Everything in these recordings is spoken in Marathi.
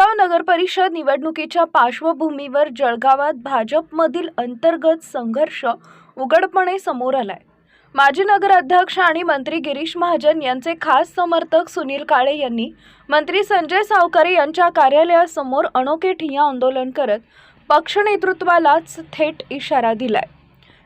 जळगाव नगर परिषद निवडणुकीच्या पार्श्वभूमीवर जळगावात भाजपमधील अंतर्गत संघर्ष उघडपणे समोर आलाय. माजी नगराध्यक्ष आणि मंत्री गिरीश महाजन यांचे खास समर्थक सुनील काळे यांनी मंत्री संजय सावकारे यांच्या कार्यालयासमोर अनोखे ठिय्या आंदोलन करत पक्ष नेतृत्वालाच थेट इशारा दिलाय.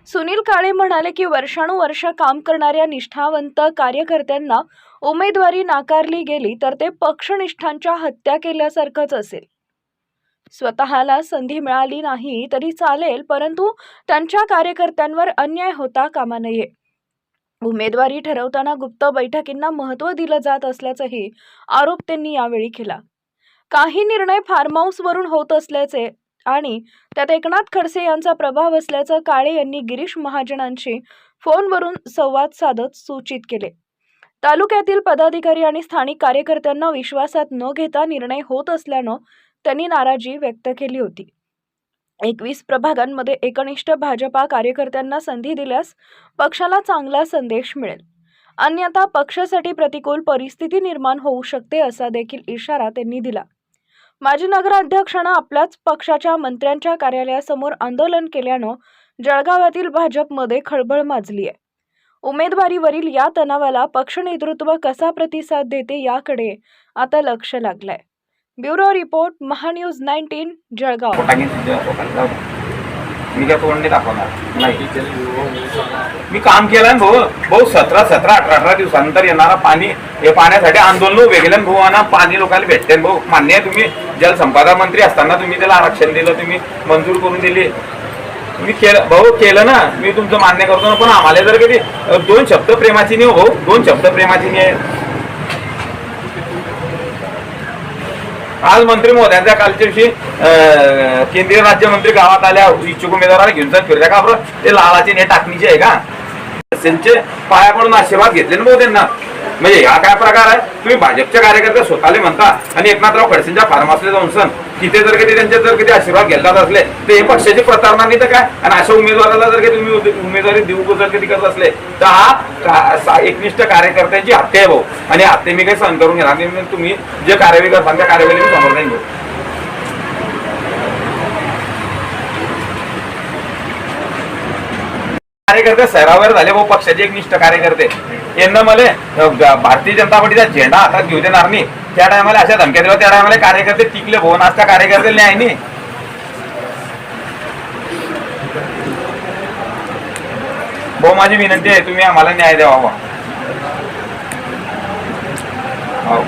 सुनील काळे म्हणाले की वर्षानुवर्ष काम करणाऱ्या निष्ठावंत कार्यकर्त्यांना उमेदवारी नाकारली गेली तर ते पक्षनिष्ठांच्या हत्या केल्यासारखंच असेल. स्वतःला संधी मिळाली नाही तरी चालेल परंतु त्यांच्या कार्यकर्त्यांवर अन्याय होता कामा नये. उमेदवारी ठरवताना गुप्त बैठकींना महत्त्व दिलं जात असल्याचाही आरोप त्यांनी यावेळी केला. काही निर्णय फार्म हाऊसवरून होत असल्याचे आणि त्यात एकनाथ खडसे यांचा प्रभाव असल्याचं काळे यांनी गिरीश महाजनांशी फोनवरून संवाद साधत सूचित केले. तालुक्यातील पदाधिकारी आणि स्थानिक कार्यकर्त्यांना विश्वासात न घेता निर्णय होत असल्यानं त्यांनी नाराजी व्यक्त केली होती. एकवीस प्रभागांमध्ये एकनिष्ठ भाजपा कार्यकर्त्यांना संधी दिल्यास पक्षाला चांगला संदेश मिळेल. अन्यथा पक्षासाठी प्रतिकूल परिस्थिती निर्माण होऊ शकते असा देखील इशारा त्यांनी दिला. माजी नगराध्यक्षानं आपल्याच पक्षाच्या मंत्र्यांच्या कार्यालयासमोर आंदोलन केल्यानं जळगावातील भाजपमध्ये खळबळ माजली आहे उमेदवारीवरील या तणावाला पक्ष नेतृत्व कसा प्रतिसाद देते याकडे आता लक्ष लागलंय. Bureau report Maha news nineteen Jalgaon. मी काय तोंड नाही दाखवणार. नाही. मी काम केलं ना भाऊ. भाऊ सतरा सतरा अठरा अठरा दिवसानंतर येणारा पाणी हे पाण्यासाठी आंदोलन उभे केलं भाऊ आणि पाणी लोकांना भेटते भाऊ. मान्य आहे तुम्ही. जलसंपदा मंत्री असताना तुम्ही त्याला आरक्षण दिलं तुम्ही मंजूर करून दिली. तुम्ही केलं भाऊ केलं ना. मी तुमचं मान्य करतो ना. पण आम्हाला जर कधी दोन शब्द प्रेमाची नाही हो भाऊ. दोन शब्द प्रेमाची नाही आहे आज मंत्री मोद्यांच्या कालच्या दिवशी अं, केंद्रीय राज्यमंत्री गावात आल्या इच्छुक उमेदवाराला घेऊन जात फिरल्या का बरं? ते लालाची ने टाकणीचे आहे का? त्यांचे पाया पडून आशीर्वाद घेतले ना भाऊ त्यांना म्हणजे हा काय प्रकार आहे? तुम्ही भाजपच्या कार्यकर्ते स्वतःले म्हणता आणि एकनाथराव खडसेंच्या फार्मासले जाऊन सण. तिथे जर कधी त्यांचे जर कधी आशीर्वाद घेतलाच असले तर हे पक्षाची प्रतारणा नाही तर काय? आणि अशा उमेदवाराला जर कधी तुम्ही उमेदवारी देऊ जर कधी करत असले तर हा एकनिष्ठ कार्यकर्त्यांची हत्या आहे भाऊ. आणि हत्या मी काही सहन करून घेणार नाही म्हणजे तुम्ही जे कार्यवाही करता त्या कार्यवाही मी समोर नाही घेऊ कार्यकर्ते सैरावर झाले भाऊ पक्षाचे एक निष्ठ कार्यकर्ते. यांना मला भारतीय जनता पार्टीचा झेंडा हातात घेऊ देणार नाही. त्या टायमाला अशा धमक्या दिल्या त्या टायमाला कार्यकर्ते टिकले भवन असता कार्यकर्ते न्याय नाही. भाऊ माझी विनंती आहे तुम्ही आम्हाला न्याय द्यावा बाबा हो.